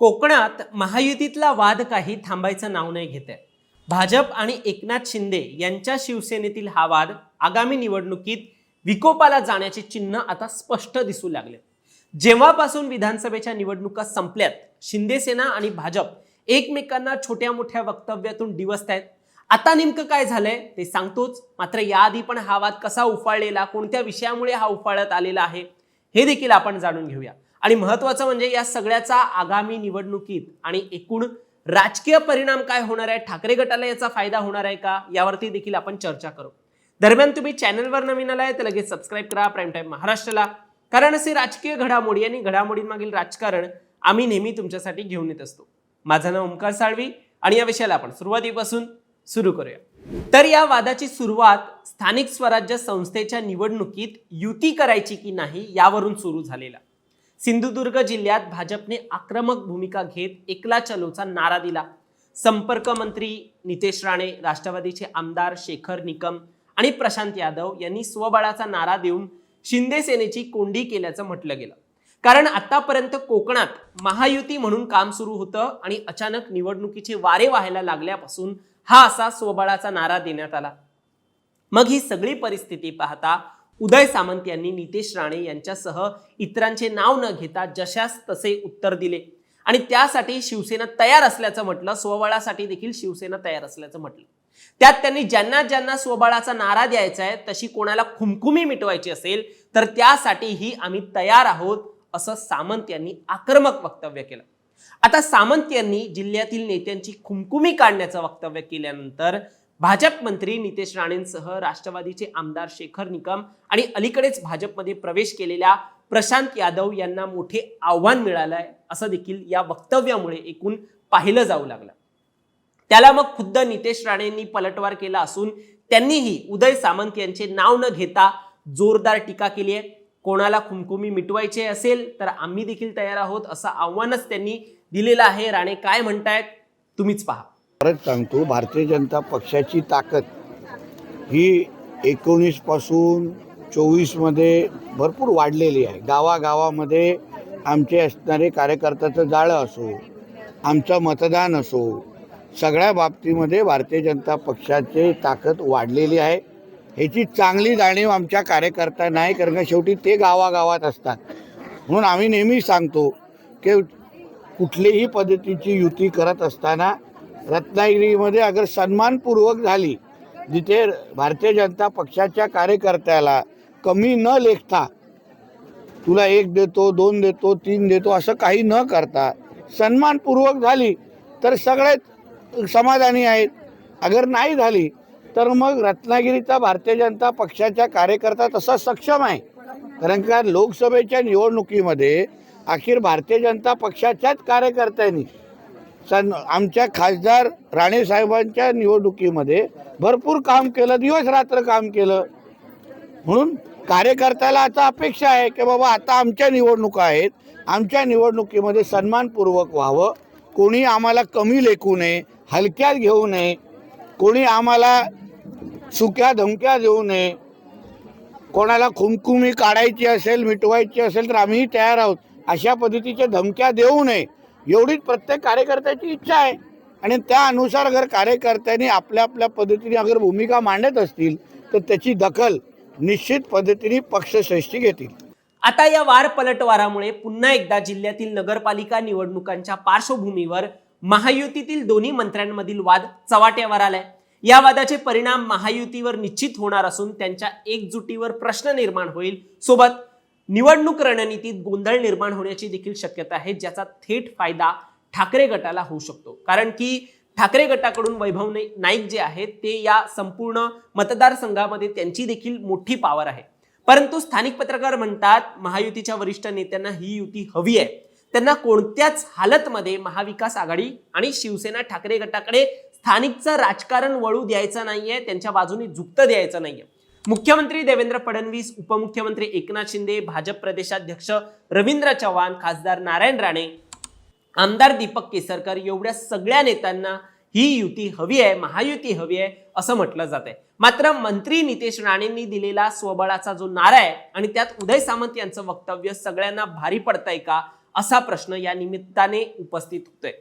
कोकणात महायुतीतला वाद काही थांबायचं नाव नाही घेत आहे भाजप आणि एकनाथ शिंदे यांच्या शिवसेनेतील हा वाद आगामी निवडणुकीत विकोपाला जाण्याचे चिन्ह आता स्पष्ट दिसू लागले जेव्हापासून विधानसभेच्या निवडणुका संपल्यात शिंदेसेना आणि भाजप एकमेकांना छोट्या मोठ्या वक्तव्यातून डिवसत आता नेमकं काय झालंय ते सांगतोच. मात्र याआधी पण हा वाद कसा उफाळलेला कोणत्या विषयामुळे हा उफाळत आलेला आहे हे देखील आपण जाणून घेऊया. आणि महत्वाचं म्हणजे या सगळ्याचा आगामी निवडणुकीत आणि एकूण राजकीय परिणाम काय होणार आहे ठाकरे गटाला याचा फायदा होणार आहे का यावरती देखील आपण चर्चा करू. दरम्यान तुम्ही चॅनलवर नवीन आलाय तर लगेच सबस्क्राईब करा प्राईम टाईम महाराष्ट्राला. कारण असे राजकीय घडामोडी आणि घडामोडींमागील राजकारण आम्ही नेहमी तुमच्यासाठी घेऊन येत असतो. माझं नाव ओंकार साळवी आणि या विषयाला आपण सुरुवातीपासून सुरू करूया. तर या वादाची सुरुवात स्थानिक स्वराज्य संस्थेच्या निवडणुकीत युती करायची की नाही यावरून सुरू झालेला. सिंधुदुर्ग जिल्ह्यात भाजपने आक्रमक भूमिका घेत एकला चलोचा नारा दिला. संपर्क मंत्री नितेश राणे राष्ट्रवादीचे आमदार शेखर निकम आणि प्रशांत यादव यांनी स्वबळाचा नारा देऊन शिंदे सेनेची कोंडी केल्याचं म्हटलं गेलं. कारण आतापर्यंत कोकणात महायुती म्हणून काम सुरू होतं आणि अचानक निवडणुकीचे वारे व्हायला लागल्यापासून हा असा स्वबळाचा नारा देण्यात आला. मग ही सगळी परिस्थिती पाहता उदय सामंत यांनी नितेश राणे यांच्यासह इतरांचे नाव न घेता जशास तसे उत्तर दिले. आणि त्यासाठी शिवसेना तयार असल्याचं म्हटलं स्वबळासाठी देखील शिवसेना तयार असल्याचं म्हटलं. त्यात त्यांनी ज्यांना ज्यांना स्वबळाचा नारा द्यायचा आहे तशी कोणाला खुमखुमी मिटवायची असेल तर त्यासाठीही आम्ही तयार आहोत असं सामंत यांनी आक्रमक वक्तव्य केलं. आता सामंत यांनी जिल्ह्यातील नेत्यांची खुमखुमी काढण्याचं वक्तव्य केल्यानंतर भाजप मंत्री नितेश राणेंसह राष्ट्रवादीचे आमदार शेखर निकम आणि अलीकडेच भाजपमध्ये प्रवेश केलेल्या प्रशांत यादव यांना मोठे आव्हान मिळालं आहे असं देखील या वक्तव्यामुळे एकूण पाहिलं जाऊ लागलं. त्याला मग खुद्द नितेश राणेंनी पलटवार केला असून त्यांनीही उदय सामंत यांचे नाव न घेता जोरदार टीका केली आहे. कोणाला खुमखुमी मिटवायचे असेल तर आम्ही देखील तयार आहोत असं आव्हानच त्यांनी दिलेलं आहे. राणे काय म्हणतायत? तुम्हीच पहा. परत सांगतो भारतीय जनता पक्षाची ताकद. ही एकोणीसपासून चोवीसमध्ये भरपूर वाढलेली आहे. गावागावामध्ये आमचे असणारे कार्यकर्त्याचं जाळं असो आमचं मतदान असो सगळ्या बाबतीमध्ये भारतीय जनता पक्षाची ताकद वाढलेली आहे. ह्याची चांगली जाणीव आमच्या कार्यकर्त्यांना आहे कारण का शेवटी ते गावागावात असतात. म्हणून आम्ही नेहमी सांगतो की कुठलीही पद्धतीची युती करत असताना रत्नागिरीमध्ये अगर सन्मानपूर्वक झाली जिथे भारतीय जनता पक्षाच्या कार्यकर्त्याला कमी न लेखता तुला एक देतो दोन देतो तीन देतो असं काही न करता सन्मानपूर्वक झाली तर सगळेच समाधानी आहेत. अगर नाही झाली तर मग रत्नागिरीचा भारतीय जनता पक्षाच्या कार्यकर्ता तसा सक्षम आहे. कारण का लोकसभेच्या निवडणुकीमध्ये अखेर भारतीय जनता पक्षाच्याच कार्यकर्त्यांनी सन आमच्या खासदार राणे साहेबांच्या निवडणुकीमध्ये भरपूर काम केलं दिवस रात्र काम केलं. म्हणून कार्यकर्त्याला आता अपेक्षा आहे की बाबा आता आमच्या निवडणुका आहेत आमच्या निवडणुकीमध्ये सन्मानपूर्वक व्हावं. कोणी आम्हाला कमी लेखू नये हलक्यात घेऊ नये. कोणी आम्हाला सुक्या धमक्या देऊ नये. कोणाला खुमखुमी काढायची असेल मिटवायची असेल तर आम्हीही तयार आहोत. अशा पद्धतीच्या धमक्या देऊ नये. एवढीच प्रत्येक कार्यकर्त्याची इच्छा आहे. आणि त्या अनुसार अगर कार्यकर्त्यांनी आपल्या आपल्या पद्धतीने अगर भूमिका मांडत असतील तर त्याची दखल निश्चित पद्धतीने पक्षश्रेष्ठी घेतील. आता या वार पलटवारामुळे पुन्हा एकदा जिल्ह्यातील नगरपालिका निवडणुकांच्या पार्श्वभूमीवर महायुतीतील दोन्ही मंत्र्यांमधील वाद चव्हाट्यावर आलाय. या वादाचे परिणाम महायुतीवर निश्चित होणार असून त्यांच्या एकजुटीवर प्रश्न निर्माण होईल. सोबत निवडणूक रणनीतीत गोंधळ निर्माण होण्याची देखील शक्यता आहे ज्याचा थेट फायदा ठाकरे गटाला होऊ शकतो. कारण की ठाकरे गटाकडून वैभव नाईक नाईक जे आहेत ते या संपूर्ण मतदारसंघामध्ये त्यांची देखील मोठी पॉवर आहे. परंतु स्थानिक पत्रकार म्हणतात महायुतीच्या वरिष्ठ नेत्यांना ही युती हवी आहे. त्यांना कोणत्याच हालतमध्ये महाविकास आघाडी आणि शिवसेना ठाकरे गटाकडे स्थानिकचं राजकारण वळू द्यायचं नाहीये त्यांच्या बाजूने झुकतं द्यायचं नाहीये. मुख्यमंत्री देवेंद्र फडणवीस उपमुख्यमंत्री एकनाथ शिंदे भाजप प्रदेशाध्यक्ष रवींद्र चव्हाण खासदार नारायण राणे आमदार दीपक केसरकर एवढ्या सगळ्या नेत्यांना ही युती हवी आहे महायुती हवी आहे असं म्हटलं जात आहे. मात्र मंत्री नितेश राणेंनी दिलेला स्वबळाचा जो नारा आहे आणि त्यात उदय सामंत यांचं वक्तव्य सगळ्यांना भारी पडतंय का असा प्रश्न या निमित्ताने उपस्थित होतोय.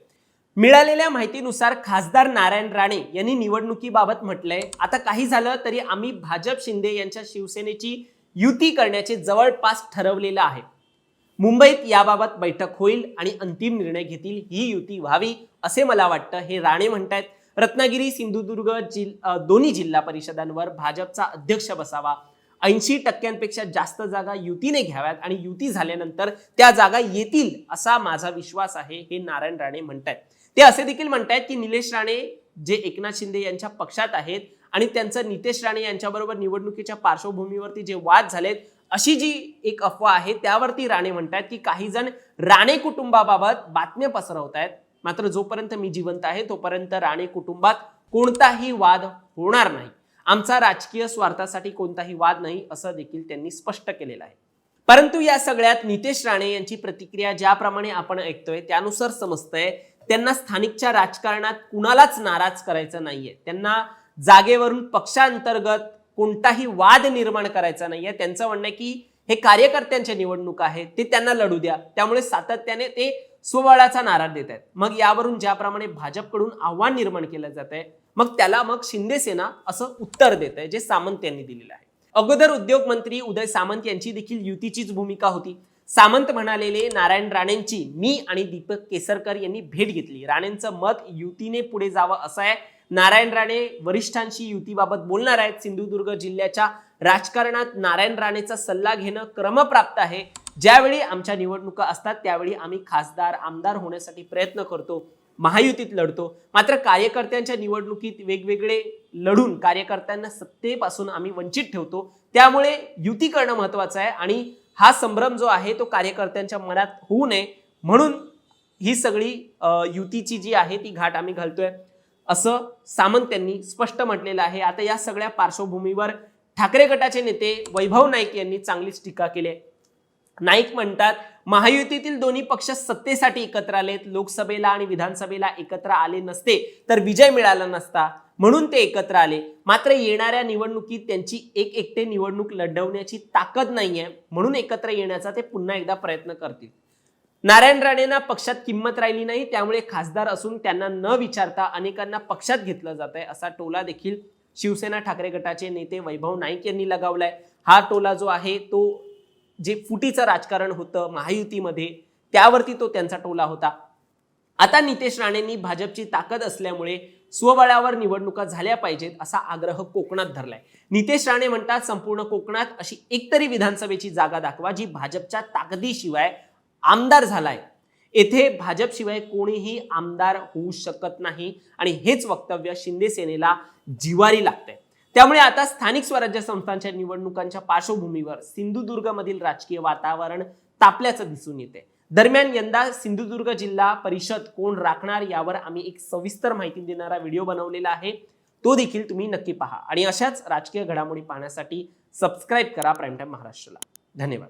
मिळालेल्या माहितीनुसार खासदार नारायण राणे यांनी निवडणुकीबाबत म्हटलंय. आता काही झालं तरी आम्ही भाजप शिंदे यांच्या शिवसेनेची युती करण्याचे जवळपास ठरवलेलं आहे. मुंबईत याबाबत बैठक होईल आणि अंतिम निर्णय घेतील ही युती व्हावी असे मला वाटतं हे राणे म्हणतायत. रत्नागिरी सिंधुदुर्ग जिल दोन्ही जिल्हा परिषदांवर भाजपचा अध्यक्ष बसावा. ऐंशी टक्क्यांपेक्षा जास्त जागा युतीने घ्याव्यात आणि युती झाल्यानंतर त्या जागा येतील असा माझा विश्वास आहे हे नारायण राणे म्हणतायत. ते असे देखील म्हणतायत की निलेश राणे जे एकनाथ शिंदे यांच्या पक्षात आहेत आणि त्यांचं नितेश राणे यांच्याबरोबर निवडणुकीच्या पार्श्वभूमीवरती जे वाद झालेत अशी जी एक अफवा आहे त्यावरती राणे म्हणतात की काही जण राणे कुटुंबाबाबत बातम्या पसरवत आहेत मात्र जोपर्यंत मी जिवंत आहे तोपर्यंत राणे कुटुंबात कोणताही वाद होणार नाही. आमचा राजकीय स्वार्थासाठी कोणताही वाद नाही असं देखील त्यांनी स्पष्ट केलेलं आहे. परंतु या सगळ्यात नितेश राणे यांची प्रतिक्रिया ज्याप्रमाणे आपण ऐकतोय त्यानुसार समजतंय त्यांना स्थानिकच्या राजकारणात कुणालाच नाराज करायचं नाहीये. त्यांना जागेवरून पक्षांतर्गत कोणताही वाद निर्माण करायचा नाहीये. त्यांचं म्हणणं आहे की हे कार्यकर्त्यांच्या निवडणूक आहेत ते त्यांना लढू द्या. त्यामुळे सातत्याने ते स्वबळाचा नारा देत आहेत. मग यावरून ज्याप्रमाणे भाजपकडून आव्हान निर्माण केलं जात आहे मग त्याला मग शिंदे सेना असं उत्तर देत आहे जे सामंत यांनी दिलेलं आहे. अगोदर उद्योग मंत्री उदय सामंत यांची देखील युतीचीच भूमिका होती. सामंत म्हणालेले नारायण राणेंची मी आणि दीपक केसरकर यांनी भेट घेतली. राणेंचं मत युतीने पुढे जावं असं आहे. नारायण राणे वरिष्ठांशी युतीबाबत बोलणार आहेत. सिंधुदुर्ग जिल्ह्याच्या राजकारणात नारायण राणेचा सल्ला घेणं क्रमप्राप्त आहे. ज्यावेळी आमच्या निवडणुका असतात त्यावेळी आम्ही खासदार आमदार होण्यासाठी प्रयत्न करतो. महायुतीत लढतो. मात्र कार्यकर्त्यांच्या निवडणुकीत वेगवेगळे लढून कार्यकर्त्यांना सत्तेपासून आम्ही वंचित ठेवतो. त्यामुळे युती करणं महत्वाचं आहे आणि हा संभ्रम जो आहे तो कार्यकर्त्यांच्या मनात होऊ नये. म्हणून ही सगळी युतीची जी आहे ती घाट आम्ही घालतोय. असं सामंत यांनी स्पष्ट म्हटलेलं आहे. आता या सगळ्या पार्श्वभूमीवर ठाकरे गटाचे नेते वैभव नाईक यांनी चांगलीच टीका केली आहे. नाईक म्हणतात महायुतीतील दोन्ही पक्ष सत्तेसाठी एकत्र आलेत लोकसभेला आणि विधानसभेला एकत्र आले नसते तर विजय मिळाला नसता म्हणून ते एकत्र आले. मात्र येणाऱ्या निवडणुकीत त्यांची एक एकटे निवडणूक लढवण्याची ताकद नाहीये म्हणून एकत्र येण्याचा ते पुन्हा एकदा प्रयत्न करतील. नारायण राणेंना पक्षात किंमत राहिली नाही त्यामुळे खासदार असून त्यांना न विचारता अनेकांना पक्षात घेतलं जात आहे असा टोला देखील शिवसेना ठाकरे गटाचे नेते वैभव नाईक यांनी लगावलाय. हा टोला जो आहे तो जे फुटीचं राजकारण होतं महायुतीमध्ये त्यावरती तो त्यांचा टोला होता. आता नितेश राणेंनी भाजपची ताकद असल्यामुळे स्वबळावर निवडणुका झाल्या पाहिजेत असा आग्रह कोकणात धरलाय. नितेश राणे म्हणतात संपूर्ण कोकणात अशी एकतरी विधानसभेची जागा दाखवा जी भाजपच्या ताकदीशिवाय आमदार झालाय. येथे भाजपशिवाय कोणीही आमदार होऊ शकत नाही आणि हेच वक्तव्य शिंदे सेनेला जिवारी लागतंय. त्यामुळे आता स्थानिक स्वराज्य संस्थांच्या निवडणुकांच्या पार्श्वभूमीवर सिंधुदुर्गमधील राजकीय वातावरण तापल्याचं दिसून येते. दरम्यान यंदा सिंधुदुर्ग जिल्हा परिषद कोण राखणार यावर आम्ही एक सविस्तर माहिती देणारा व्हिडिओ बनवलेला आहे. तो देखील तुम्ही नक्की पहा. आणि अशाच राजकीय घडामोडी पाहण्यासाठी सबस्क्राईब करा प्राईम टाईम महाराष्ट्राला. धन्यवाद.